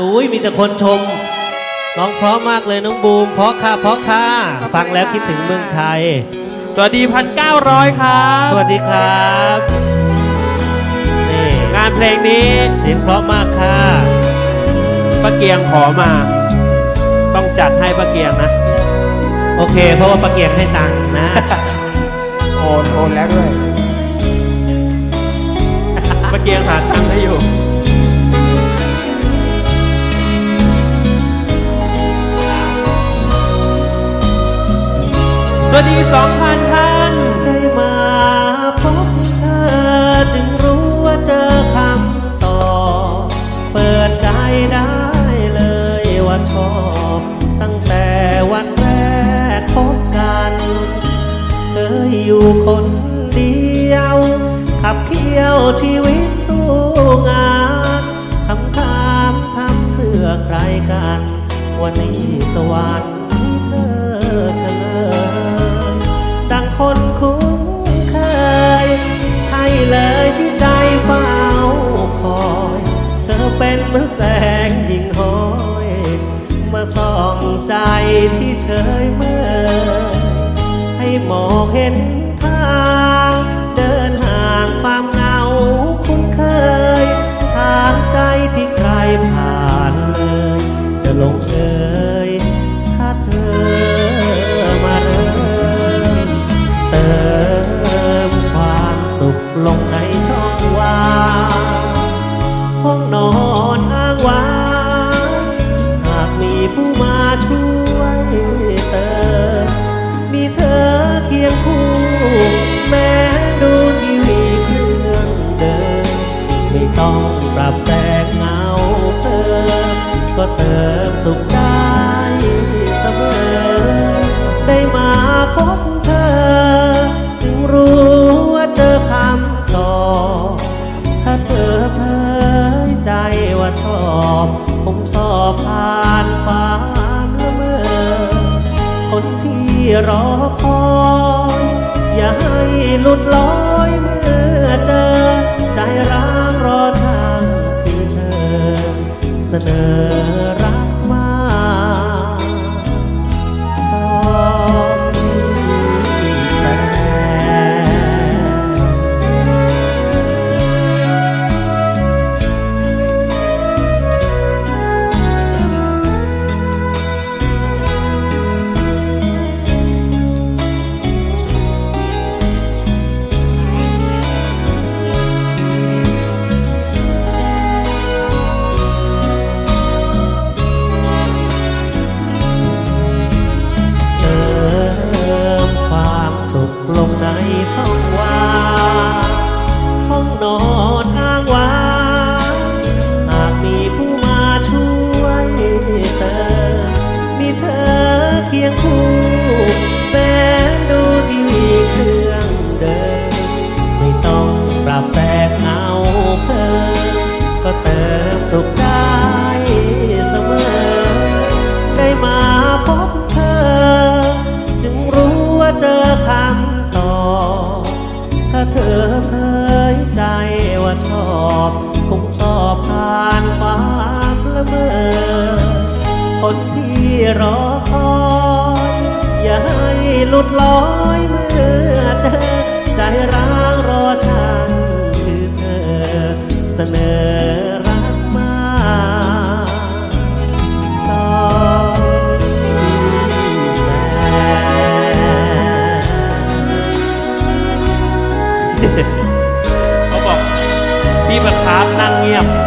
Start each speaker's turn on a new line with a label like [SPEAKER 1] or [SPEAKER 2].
[SPEAKER 1] อุ้ยมีแต่คนชมร้องเพราะมากเลยน้องบูมเพราะค่ะเพราะค่ะฟังแล้วคิดถึงเมืองไทย
[SPEAKER 2] สวัสดีพันเก้าร้อยครับ
[SPEAKER 1] สวัสดีครับนี่
[SPEAKER 2] งานเพลงนี้
[SPEAKER 1] เสียงเพราะมากค่ะ
[SPEAKER 2] ป้าเกียงขอมา ต้องจัดให้ป้าเกียงนะ
[SPEAKER 1] โอเค เพราะว่าปะเกียงให้ตังค์นะ
[SPEAKER 3] โอนโอนแล้วด้วย
[SPEAKER 2] วัสดีสองพันท่าน
[SPEAKER 1] ได้มาพบเธอจึงรู้ว่าเจอคำตอบเปิดใจได้เลยว่าชอบ ตั้งแต่วันแรกพบกันเคยอยู่คนเดียว ขับเคี่ยวชีวิตสู้งานคำถามทำเพื่อใครกัน วันนี้สวรรค์ เฉยเมื่อ ให้มองเห็น ก็เติมสุขได้เสมอ ได้มาพบเธอ จึงรู้ว่าเจอคำตอบถ้าเธอเผยใจว่าชอบผมสอบผ่านความละเมอ คนที่รอคอย อย่าให้หลุดลอยเมื่อเจอใจร้า นอ อคำตอบถ้าเธอเผยใจว่าชอบคงสอบผ่านความละเมอคนที่รอคอย อย่าให้หลุดลอย
[SPEAKER 2] พี่ประคาร์ฟนั่งเงียบ